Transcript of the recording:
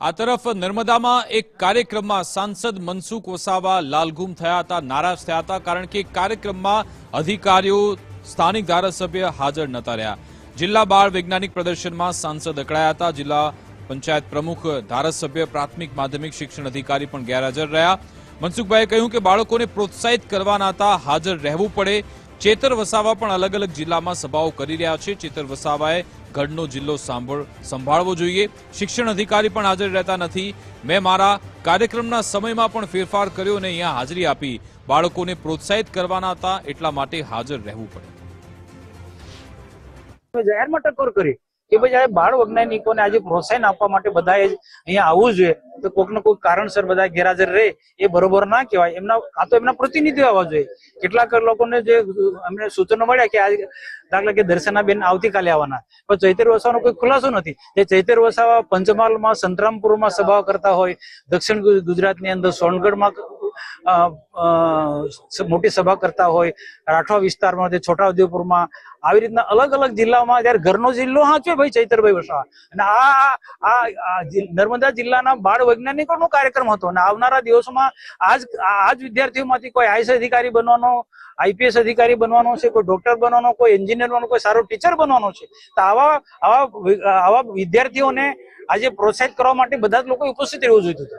આ તરફ નર્મદામાં એક કાર્યક્રમમાં સાંસદ મનસુખ વસાવા લાલઘુમ થયા હતા, નારાજ થયા હતા કારણ કે કાર્યક્રમમાં અધિકારીઓ, સ્થાનિક ધારાસભ્ય હાજર નતા રહ્યા. જિલ્લા બાળ વૈજ્ઞાનિક પ્રદર્શનમાં સાંસદ અકળાયા હતા. જિલ્લા પંચાયત પ્રમુખ, ધારાસભ્ય, પ્રાથમિક માધ્યમિક શિક્ષણ અધિકારી પણ ગેરહાજર રહ્યા. મનસુખભાઈએ કહ્યું કે બાળકોને પ્રોત્સાહિત કરવાના હતા, હાજર રહેવું પડે. ચેતર વસાવા પણ અલગ અલગ જિલ્લામાં સભાઓ કરી રહ્યા છે. ચેતર વસાવાએ ગઢનો જિલ્લો સાંભળ, સંભાળવો જોઈએ. શિક્ષણ અધિકારી પણ હાજર રહેતા નથી. મેં મારા કાર્યક્રમના સમયમાં પણ ફેરફાર કર્યો અને અહીંયા હાજરી આપી. બાળકોને પ્રોત્સાહિત કરવાના હતા, એટલા માટે હાજર રહેવું પડે. જાહેરમાં ટકોર કરી. ભાઈ જ્યારે બાળ વૈજ્ઞાનિકોને આજે પ્રોત્સાહન આપવા માટે બધાએ અહીંયા આવવું જોઈએ, તો કોઈક ને કોઈક કારણસર બધા ગેરહાજર રહે, એ બરોબર ના કહેવાય. એમના, આ તો એમના પ્રતિનિધિઓ આવવા જોઈએ. કેટલાક લોકોને જે અમને સૂચનો મળ્યા કે આજે દાખલા કે દર્શનાબેન આવતીકાલે આવવાના. પણ ચૈતર વસાવાનો કોઈ ખુલાસો નથી. જે ચૈતર વસાવા પંચમહાલમાં, સંતરામપુરમાં સભાઓ કરતા હોય, દક્ષિણ ગુજરાતની અંદર સોનગઢમાં મોટી સભા કરતા હોય, રાઠવા વિસ્તારમાં, જે છોટાઉદેપુરમાં, આવી રીતના અલગ અલગ જિલ્લામાં જયારે ઘરનો જિલ્લો હાચવે ભાઈ ચૈતરભાઈ વસાવા. અને આ, આ- નર્મદા જિલ્લાના બાળ વૈજ્ઞાનિકોનો કાર્યક્રમ હતો. અને આવનારા દિવસોમાં આજ આ જ વિદ્યાર્થીઓમાંથી કોઈ આઈએસ અધિકારી બનવાનો, આઈપીએસ અધિકારી બનવાનો છે, કોઈ ડોક્ટર બનવાનો, કોઈ એન્જિનિયર બનવાનો, કોઈ સારો ટીચર બનવાનો છે. તો આવા આવા આવા વિદ્યાર્થીઓને આજે પ્રોત્સાહિત કરવા માટે બધા જ લોકો ઉપસ્થિત રહેવું જોઈતું હતું